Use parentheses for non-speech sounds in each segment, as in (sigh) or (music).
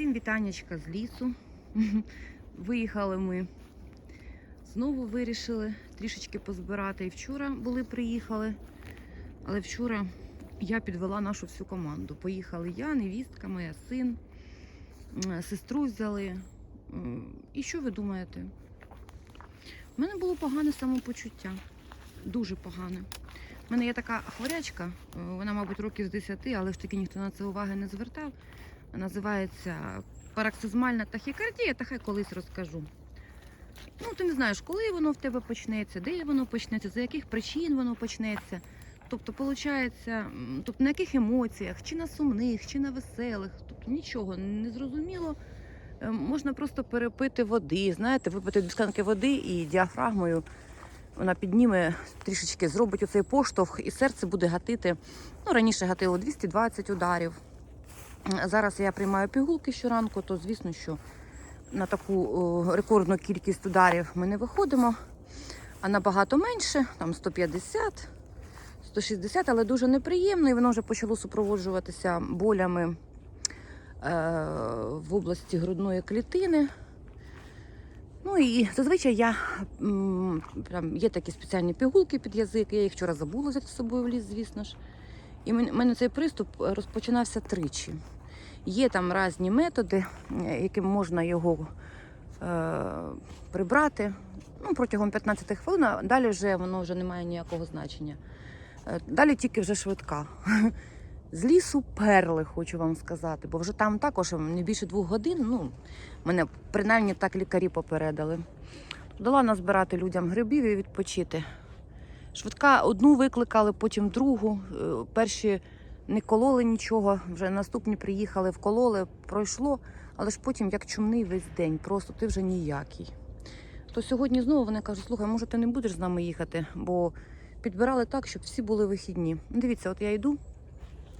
Всім вітаннячка з лісу. (laughs) Виїхали ми. Знову вирішили трішечки позбирати. І вчора були, приїхали. Але вчора я підвела нашу всю команду. Поїхали я, невістка, моя син, сестру взяли. І що ви думаєте? У мене було погане самопочуття. Дуже погане. У мене є така хворячка, е, вона, мабуть, років з 10, але ж таки ніхто на це уваги не звертав. Називається параксизмальна тахікардія, та хай колись розкажу. Ну, ти не знаєш, коли воно в тебе почнеться, де воно почнеться, за яких причин воно почнеться. Тобто, виходить, тобто на яких емоціях, чи на сумних, чи на веселих, тобто нічого не зрозуміло. Е, Можна просто перепити води, знаєте, випити дві склянки води і діафрагмою вона підніме трішечки, зробить оцей поштовх, і серце буде гатити. Ну, раніше гатило 220 ударів. Зараз я приймаю пігулки щоранку, то звісно, що на таку рекордну кількість ударів ми не виходимо, а набагато менше, там 150, 160, але дуже неприємно, і воно вже почало супроводжуватися болями е, в області грудної клітини. Ну і зазвичай я прям є такі спеціальні пігулки під язик. Я їх вчора забула взяти з собою в ліс, звісно ж. І в мене цей приступ розпочинався тричі. Є там різні методи, е, яким можна його е, прибрати ну, протягом 15 хвилин, а далі вже воно вже не має ніякого значення. Е, Далі тільки вже швидка. (laughs) З лісу перли, хочу вам сказати, бо вже там також не більше двох годин. Ну, мене принаймні так лікарі попередили. Дала назбирати людям грибів і відпочити. Швидка одну викликали, потім другу. Е, Перші не кололи нічого, вже наступні приїхали, вкололи, пройшло, але ж потім як чумний весь день, просто ти вже ніякий. То сьогодні знову вони кажуть, слухай, може ти не будеш з нами їхати, бо підбирали так, щоб всі були вихідні. Дивіться, от я йду,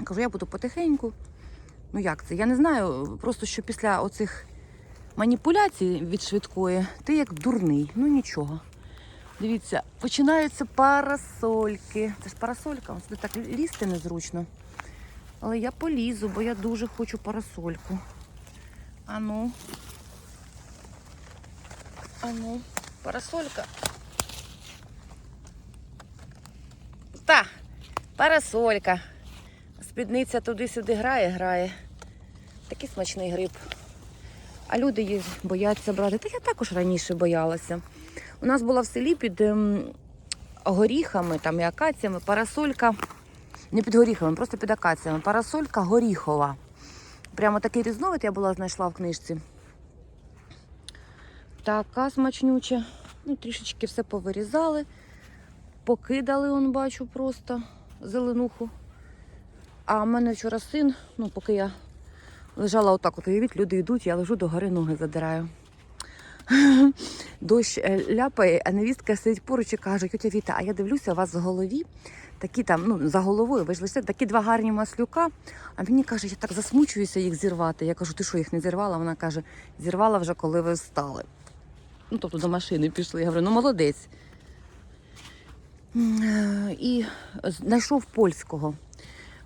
кажу, я буду потихеньку. Ну як це? Я не знаю, просто що після оцих маніпуляцій від швидкої ти як дурний, ну нічого. Дивіться, починаються парасольки. Це ж парасолька, сюди так лізти незручно. Але я полізу, бо я дуже хочу парасольку. Ану. Ану, парасолька. Та, парасолька. Спідниця туди-сюди грає, грає. Такий смачний гриб. А люди їх бояться брати. Та я також раніше боялася. У нас була в селі під ем, горіхами там і акаціями парасолька. Не під горіхами, просто під акаціями. Парасолька горіхова. Прямо такий різновид я була знайшла в книжці. Така смачнюча. Ну, трішечки все повирізали, покидали, он бачу, просто зеленуху. А в мене вчора син, ну, поки я лежала отак, от уявіть, люди йдуть, я лежу до гори ноги задираю. (laughs) Дощ е, ляпає, а невістка сидить поруч і каже, тетя Віта, а я дивлюся, у вас в голові такі там, ну, за головою, ви ж лише такі два гарні маслюка. А мені каже, я так засмучуюся їх зірвати. Я кажу, ти що, їх не зірвала? Вона каже, зірвала вже, коли ви встали. Ну, тобто до машини пішли. Я говорю, ну молодець. Е, І знайшов польського.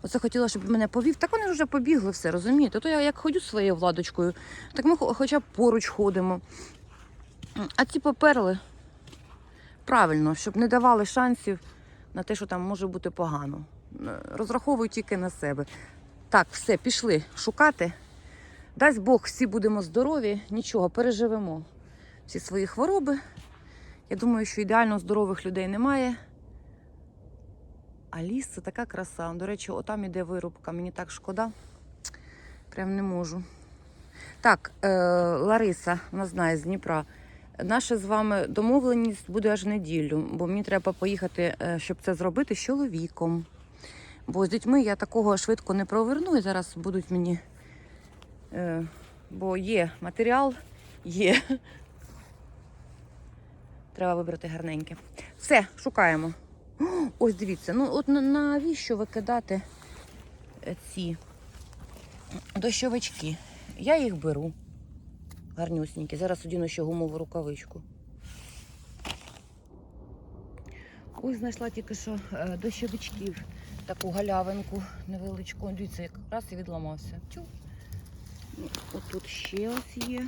Оце хотіла, щоб мене повів. Так вони вже побігли все, розумієте? То я як ходю своєю владочкою, так ми хоча б поруч ходимо. А ці поперли правильно, щоб не давали шансів на те, що там може бути погано. Розраховую тільки на себе. Так, все, пішли шукати. Дасть Бог, всі будемо здорові, нічого, переживемо всі свої хвороби. Я думаю, що ідеально здорових людей немає. А ліс це така краса. До речі, отам іде вирубка, мені так шкода. Прям не можу. Так, е, Лариса, вона знає з Дніпра. Наша з вами домовленість буде аж неділю, бо мені треба поїхати, е, щоб це зробити з чоловіком. Бо з дітьми я такого швидко не проверну і зараз будуть мені. Е, бо є матеріал, є. Треба вибрати гарненьке. Все, шукаємо. Ось дивіться, ну от навіщо викидати е, ці дощовички? Я їх беру. Гарнюсінькі. Зараз одіну ще гумову рукавичку. Ось знайшла тільки що е, дощовичків, таку галявинку невеличку. Дивіться, як раз і відламався. Тю. Ну, Отут ще ось є.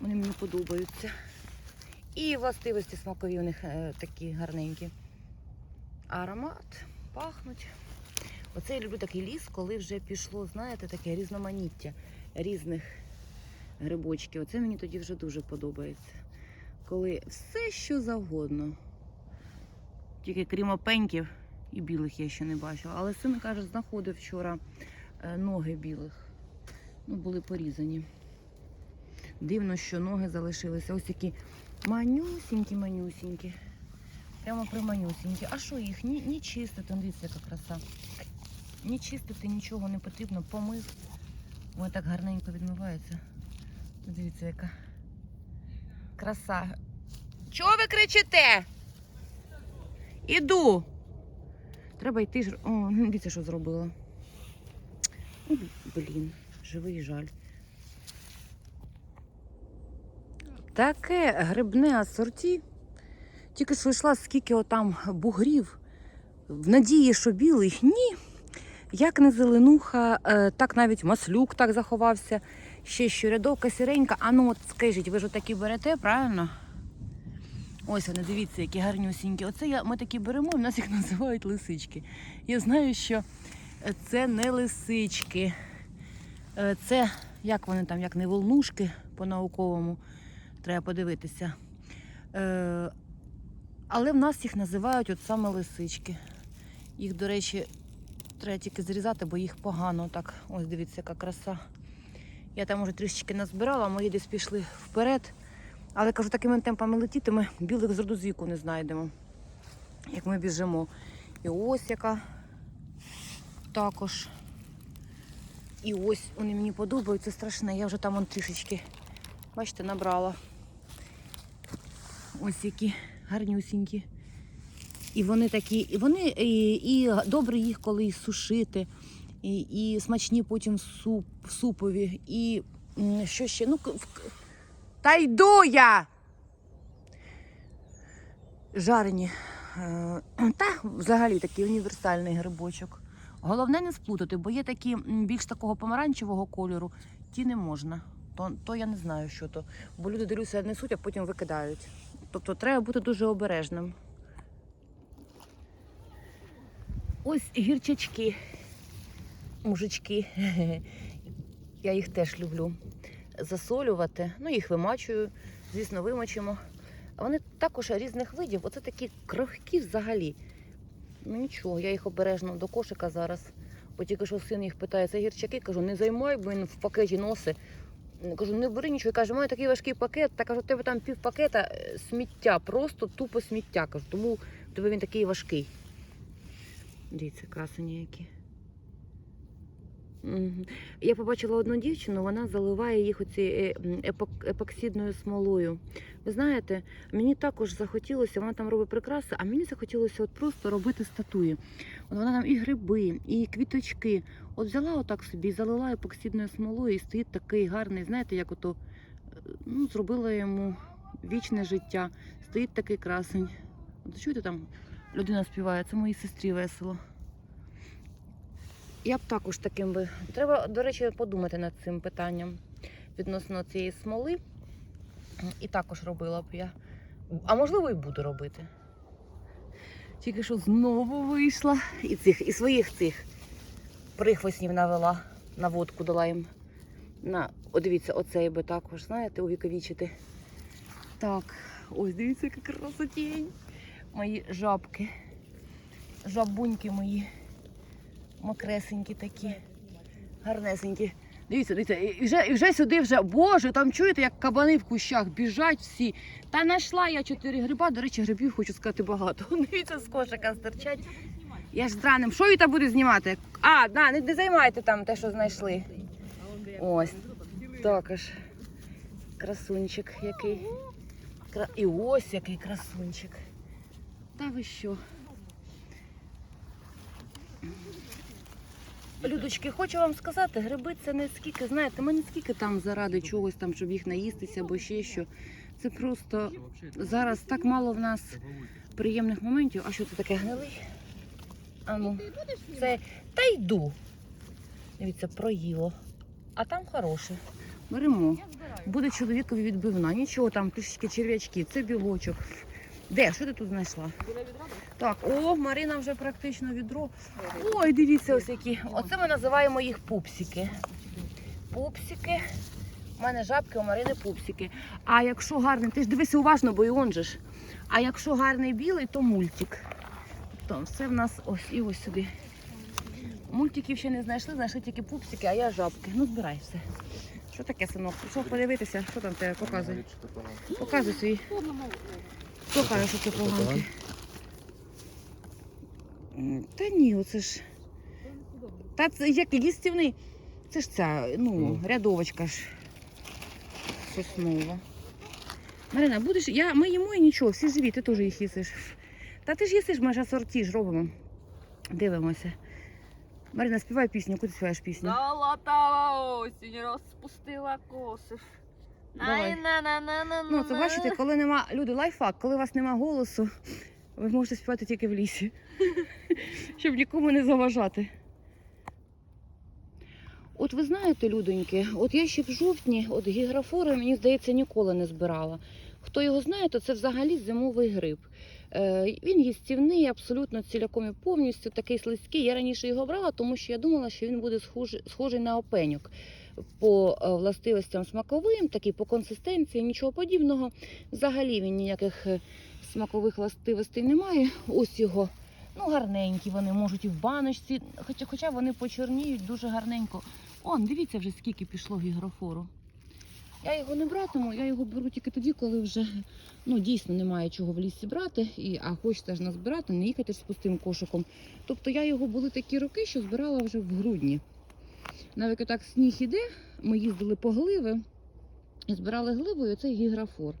Вони мені подобаються. І властивості смакові у них е, такі гарненькі. Аромат, пахнуть. Оце я люблю такий ліс, коли вже пішло, знаєте, таке різноманіття різних грибочків. Оце мені тоді вже дуже подобається. Коли все, що завгодно. Тільки крім опеньків і білих я ще не бачила. Але син каже, знаходив вчора е, ноги білих. Ну, були порізані. Дивно, що ноги залишилися. Ось такі манюсінькі, манюсінькі. Прямо приманюсінькі. А що їх? Ні, ні чистити, дивіться, яка краса. Ні чистити, нічого не потрібно, помив. Ой, так гарненько відмивається. Дивіться, яка краса. Чого ви кричите? Іду. Треба йти ж. О, (laughs) дивіться, що зробила. Ну, Блін, живий жаль. Таке грибне асорті. Тільки що йшла, скільки отам бугрів. В надії, що білий. Ні. Як не зеленуха, е, так навіть маслюк так заховався. Ще щурядовка сіренька. А ну от скажіть, ви ж такі берете, правильно? Ось вони, дивіться, які гарнюсінькі. Оце я, ми такі беремо, в нас їх (laughs) називають лисички. Я знаю, що це не лисички. Е, Це, як вони там, як не волнушки по-науковому, треба подивитися. Е, Але в нас їх називають от саме лисички. Їх, до речі, треба тільки зрізати, бо їх погано так. Ось дивіться, яка краса. Я там уже трішечки назбирала, мої десь пішли вперед. Але кажу, такими темпами летіти ми білих з роду з віку не знайдемо, як ми біжимо. І ось яка також. І ось вони мені подобаються страшне. Я вже там он трішечки, бачите, набрала. Ось які гарнюсінькі. І вони такі, і вони і, і добре їх коли сушити, і, і смачні потім суп, супові. І що ще? Ну, та йду я. Жарені. Е, Та взагалі такий універсальний грибочок. Головне не сплутати, бо є такі більш такого помаранчевого кольору, ті не можна. То, то я не знаю, що то. Бо люди дивлюся, несуть, а потім викидають. Тобто треба бути дуже обережним. Ось гірчачки, мужички. Я їх теж люблю засолювати. Ну, їх вимачую, звісно, вимочимо. Вони також різних видів. Оце такі крохкі взагалі. Ну нічого, я їх обережно до кошика зараз. Бо тільки що син їх питає, це гірчаки, кажу, не займай, бо він в пакеті носить. Кажу, не бери нічого. Каже, маю такий важкий пакет, та кажу, тебе там пів пакета е, сміття, просто тупо сміття. Кажу, тому тебе він такий важкий. Дивіться, красені які. Я побачила одну дівчину, вона заливає їх оці е, епок- епоксидною смолою. Ви знаєте, мені також захотілося, вона там робить прикраси, а мені захотілося от просто робити статуї. От вона там і гриби, і квіточки. От взяла отак собі, залила епоксидною смолою, і стоїть такий гарний, знаєте, як ото е, ну, зробила йому вічне життя. Стоїть такий красень. От чуєте там, людина співає, це моїй сестрі весело. Я б також таким би. Треба, до речі, подумати над цим питанням відносно цієї смоли. І також робила б я. А можливо, і буду робити. Тільки що знову вийшла. І цих, і своїх цих прихвостнів навела, на водку дала їм. На, о, дивіться, оцей би також, знаєте, увіковічити. Так, ось дивіться, яка красотень. Мої жабки. Жабуньки мої мокресенькі такі, гарнесенькі. Дивіться, дивіться, і вже, і вже сюди вже, боже, там чуєте, як кабани в кущах біжать всі. Та знайшла я чотири гриба, до речі, грибів хочу сказати багато. (laughs) Дивіться, з кошика стирчать. Я ж з раним. Що Віта буде знімати? А, на, не, не займайте там те, що знайшли. Ось. Також. Красунчик який. Кра... І ось який красунчик. Та ви що? Людочки, хочу вам сказати, гриби це не скільки, знаєте, ми не скільки там заради чогось там, щоб їх наїстися або ще що. Це просто зараз так мало в нас приємних моментів. А що це таке гнилий? А це та йду. Дивіться, проїло. а там хороший. Беремо. Буде чоловікові відбивна. Нічого там, трішечки черв'ячки, це білочок. Де? Що ти тут знайшла? Так, о, Марина вже практично відро. Ой, дивіться, ось які. Оце ми називаємо їх пупсики. Пупсики. У мене жабки, у Марини пупсики. А якщо гарний, ти ж дивися уважно, бо і он же ж. А якщо гарний білий, то мультик. Тобто все в нас ось і ось сюди. Мультиків ще не знайшли, знайшли тільки пупсики, а я жабки. Ну, збирай все. Що таке, синок? Пішов подивитися, що там тебе показує. Показуй свій. Хто каже, що це поганки? Та ні, оце ж. Та це як лістівний. Це ж ця, ну, Ну. рядовочка ж. Соснова. Марина, будеш. Я, ми їмо і нічого, всі живі, ти теж їх їсиш. Та ти ж їсиш, ми ж асорті ж робимо. Дивимося. Марина, співай пісню, куди співаєш пісню? Золота осінь розпустила коси. Давай. на Ну, це бачите, коли нема люди, лайфхак, коли у вас нема голосу, ви можете співати тільки в лісі, (laughs) щоб нікому не заважати. От ви знаєте, людоньки, от я ще в жовтні, от гіграфори, мені здається, ніколи не збирала. Хто його знає, то це взагалі зимовий гриб. Е, він їстівний, абсолютно ціляком і повністю такий слизький. Я раніше його брала, тому що я думала, що він буде схожий, схожий на опеньок по е, властивостям смаковим, такий по консистенції, нічого подібного. Взагалі він ніяких е, смакових властивостей не має. Ось його. Ну, гарненькі вони можуть і в баночці, хоча, хоча вони почорніють дуже гарненько. Он, дивіться вже скільки пішло гігрофору. Я його не братиму, я його беру тільки тоді, коли вже ну, дійсно немає чого в лісі брати, і, а хочеться ж назбирати, не їхати з пустим кошиком. Тобто я його були такі роки, що збирала вже в грудні. Навіть отак сніг іде, ми їздили по гливи і збирали гливу, і оцей гіграфор.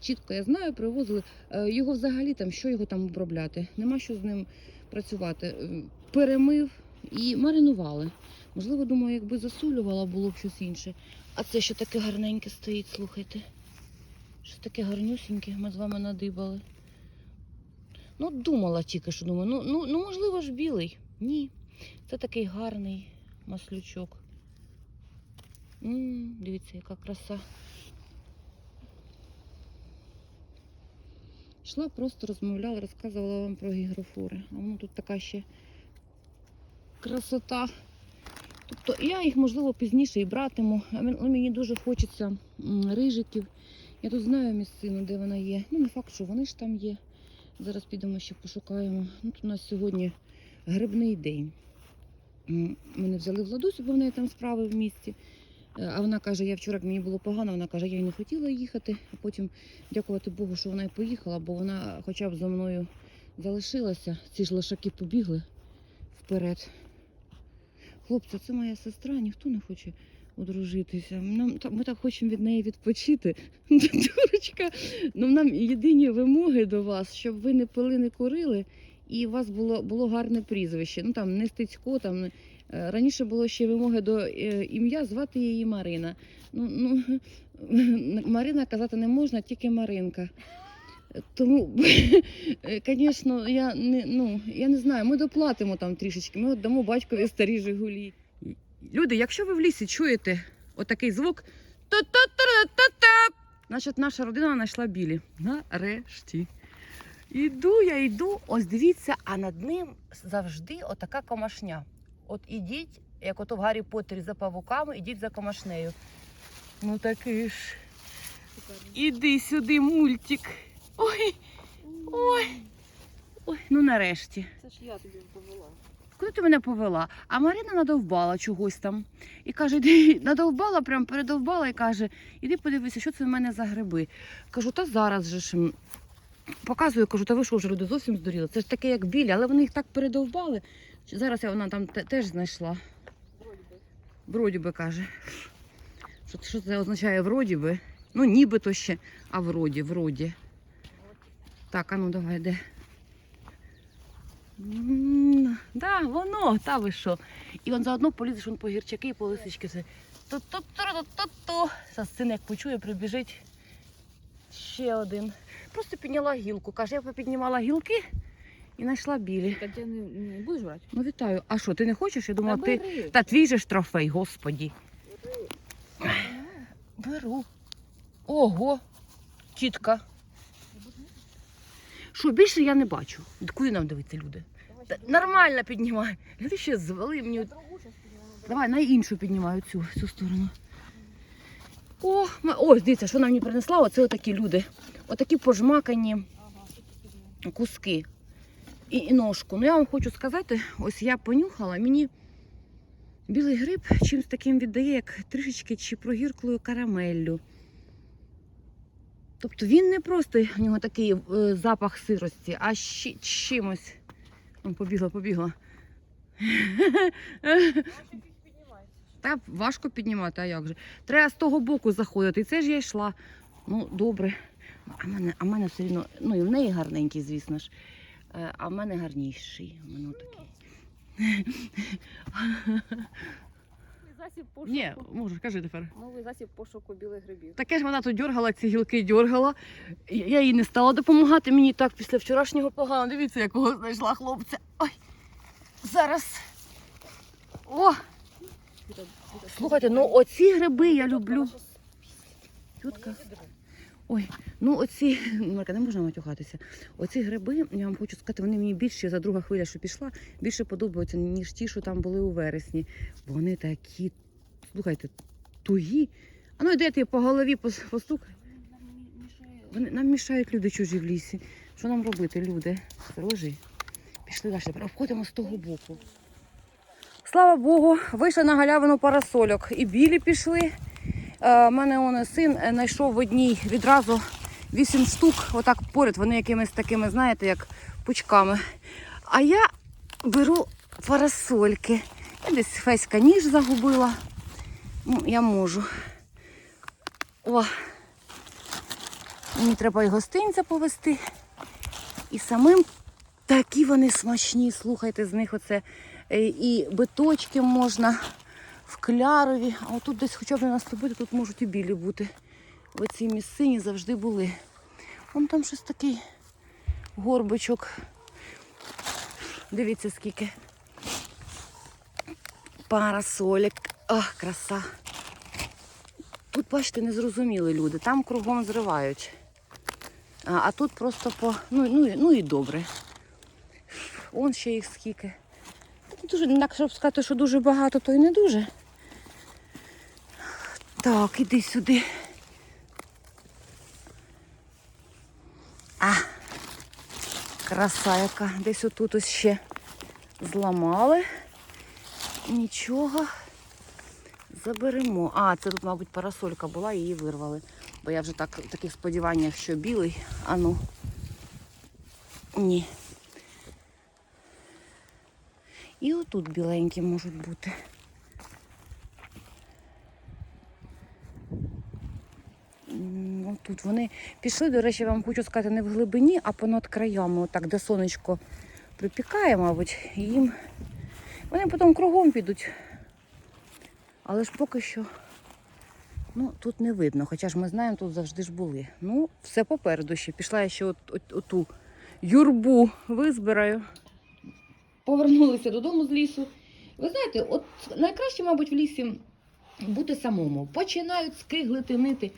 Чітко я знаю, привозили. Е, Його взагалі там, що його там обробляти? Нема що з ним працювати. Е, Перемив і маринували. Можливо, думаю, якби засолювала, було б щось інше. А це що таке гарненьке стоїть, слухайте. Що таке гарнюсіньке, ми з вами надибали. Ну, думала тільки, що думаю, ну, ну, ну можливо ж білий. Ні. Це такий гарний маслючок. м дивіться, яка краса. Йшла, просто розмовляла, розказувала вам про гігрофори. А воно тут така ще красота. Тобто я їх, можливо, пізніше і братиму. А Мені дуже хочеться рижиків. Я тут знаю місцину, де вона є. Ну, не факт, що вони ж там є. Зараз підемо ще пошукаємо. Ну, тут у нас сьогодні грибний день. Мене взяли в Ладусю, бо в неї там справи в місті. Е, А вона каже, я вчора мені було погано, вона каже, я й не хотіла їхати, а потім дякувати Богу, що вона і поїхала, бо вона хоча б за мною залишилася. Ці ж лошаки побігли вперед. Хлопці, це моя сестра, ніхто не хоче одружитися. Нам, ми так хочемо від неї відпочити. (laughs) Дурочка, ну нам єдині вимоги до вас, щоб ви не пили, не курили, і у вас було, було гарне прізвище. Ну там не Стецько, там Е, Раніше було ще вимоги до е, ім'я, звати її Марина. Ну, ну, (laughs) Марина казати не можна, тільки Маринка. Тому, (laughs) звісно, я не, ну, я не знаю, ми доплатимо там трішечки, ми віддамо батькові старі Жигулі. Люди, якщо ви в лісі чуєте отакий звук, та-та-та-та-та, значить наша родина знайшла білі. Нарешті. Іду, я йду, ось дивіться, а над ним завжди отака комашня. От ідіть, як ото в Гаррі Поттері за павуками, ідіть за комашнею. Ну такий ж. Іди сюди, мультик. Ой, ой, ой, ну нарешті. Це ж я тобі повела. Куди ти мене повела? А Марина надовбала чогось там. І каже, іди, (laughs) надовбала, прям передовбала і каже, іди подивися, що це в мене за гриби. Кажу, та зараз же ж. Показую, кажу, та ви що вже люди зовсім здуріли. Це ж таке, як білі, але вони їх так передовбали. Зараз я вона там теж знайшла. Вроді би. Каже. Що, що це означає вроді би? Ну, нібито ще, а вроді, вроді. Так, а ну давай, де? Да, воно, та ви що. І он заодно полізеш по гірчаки і по лисички. Все. Ту-ту-ту-ту-ту. Зараз син як почує, прибіжить ще один. Просто підняла гілку. Каже, я піднімала гілки і знайшла білі. Так ти не, не будеш брати? Ну вітаю. А що, ти не хочеш? Я думала, Та ти. бери. Та твій же ж трофей, господі. Беру. Ого, тітка. Що, більше я не бачу. Куди нам дивиться люди? Та Нормально піднімай. Люди ще звели мені. Давай на іншу піднімаю цю, цю сторону. О, ма- ось, дивіться, що вона мені принесла. Оце отакі люди. Отакі пожмакані куски. І, і ножку. Ну я вам хочу сказати, ось я понюхала, мені білий гриб чимось таким віддає, як трішечки чи прогірклою карамеллю. Тобто він не просто у нього такий е, запах сирості, а ще чимось. О, побігла, побігла. Та важко піднімати, а як же? Треба з того боку заходити. І це ж я йшла. Ну, добре. А в мене, а в мене все рівно, ну і в неї гарненький, звісно ж. Е, А в мене гарніший. У мене такий. Засіб пошуку. Ні, може, кажи тепер. Новий засіб пошуку білих грибів. Таке ж вона тут дергала, ці гілки дергала. Я я їй не стала допомагати. Мені так після вчорашнього погано. Дивіться, якого знайшла хлопця. Ой. Зараз. О! Слухайте, ну оці гриби я люблю. Тютка. Ой, ну оці, (laughs) Марка, не можна матюхатися. Оці гриби, я вам хочу сказати, вони мені більше за друга хвиля, що пішла, більше подобаються, ніж ті, що там були у вересні. Вони такі, слухайте, тугі. А ну йде ти по голові пос- постукай. Вони нам мішають люди чужі в лісі. Що нам робити, люди? Ложи. Пішли далі, обходимо з того боку. Слава Богу, вийшли на галявину парасольок. І білі пішли. Е, У мене он син е, знайшов в одній відразу вісім штук, отак поряд, вони якимись такими, знаєте, як пучками. А я беру парасольки. Я десь феська ніж загубила. Ну, я можу. О, мені треба і гостинця повезти. І самим такі вони смачні. Слухайте, з них оце е, і биточки можна в клярові. А отут десь хоча б не наступити, тут можуть і білі бути. В цій місцині завжди були. Вон там щось такий горбичок. Дивіться скільки. Парасолік. Ах, краса. Тут, бачите, не зрозуміли люди. Там кругом зривають. А, а тут просто по. Ну, ну, ну і добре. Он ще їх скільки. Дуже, так, щоб сказати, що дуже багато, то й не дуже. Так, іди сюди. А, краса яка. Десь отут ось ще зламали. Нічого. Заберемо. А, це тут, мабуть, парасолька була, її вирвали. Бо я вже так в таких сподіваннях, що білий. А ну. Ні. І отут біленькі можуть бути. Отут вони пішли, до речі, вам хочу сказати, не в глибині, а понад краями, отак, де сонечко припікає, мабуть, їм. Вони потім кругом підуть. Але ж поки що ну, тут не видно, хоча ж ми знаємо, тут завжди ж були. Ну, все попереду ще. Пішла я ще от, от, оту юрбу визбираю. Повернулися додому з лісу. Ви знаєте, от найкраще, мабуть, в лісі бути самому. Починають скиглити, нити.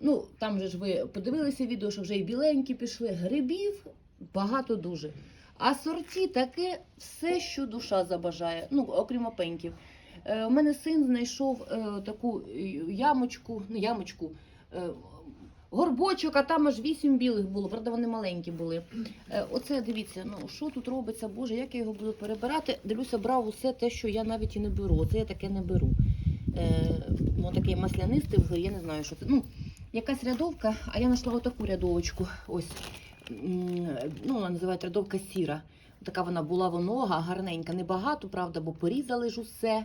Ну, там же ж ви подивилися відео, що вже і біленькі пішли. Грибів багато дуже. А сорті таке все, що душа забажає, ну, окрім опеньків. Е, у мене син знайшов е, таку ямочку, не ямочку, е, горбочок, а там аж вісім білих було, правда, вони маленькі були. Е, оце дивіться, ну що тут робиться, Боже, як я його буду перебирати. Дивлюся, брав усе те, що я навіть і не беру. Оце я таке не беру. Е, ну, такий маслянистий, я не знаю, що це. Ну, якась рядовка, а я знайшла отаку рядовочку. Ось. Ну, вона називають рядовка сіра. Така вона була вонога, гарненька, небагато, правда, бо порізали ж усе.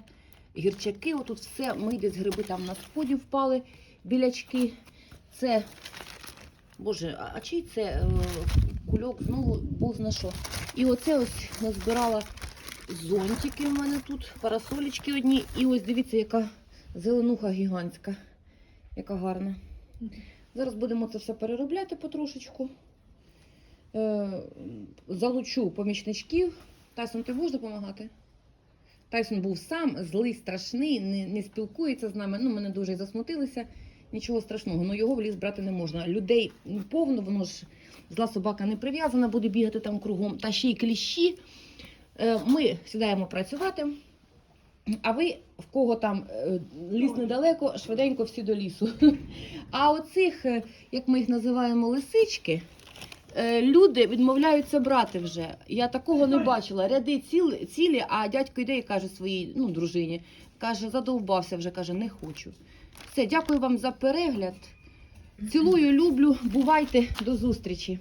Гірчаки, отут все, ми десь гриби там на сході впали, білячки. Це, боже, а, чий це е, кульок знову зна що. І оце ось назбирала зонтики в мене тут, парасолічки одні. І ось дивіться, яка зеленуха гігантська, яка гарна. Зараз будемо це все переробляти потрошечку. Е, залучу помічничків. Тайсон, ти будеш допомагати? Тайсон був сам, злий, страшний, не, не спілкується з нами. Ну, мене дуже засмутилися. Нічого страшного, ну його в ліс брати не можна. Людей повно, воно ж зла собака не прив'язана, буде бігати там кругом, та ще й кліщі. Е, Ми сідаємо працювати. А ви, в кого там е, ліс недалеко, швиденько всі до лісу. А оцих, е, як ми їх називаємо, лисички, е, люди відмовляються брати вже. Я такого не бачила. Ряди ціли, цілі, а дядько йде і каже своїй ну, дружині, каже, задовбався вже, каже, не хочу. Все, дякую вам за перегляд. Цілую, люблю. Бувайте, до зустрічі.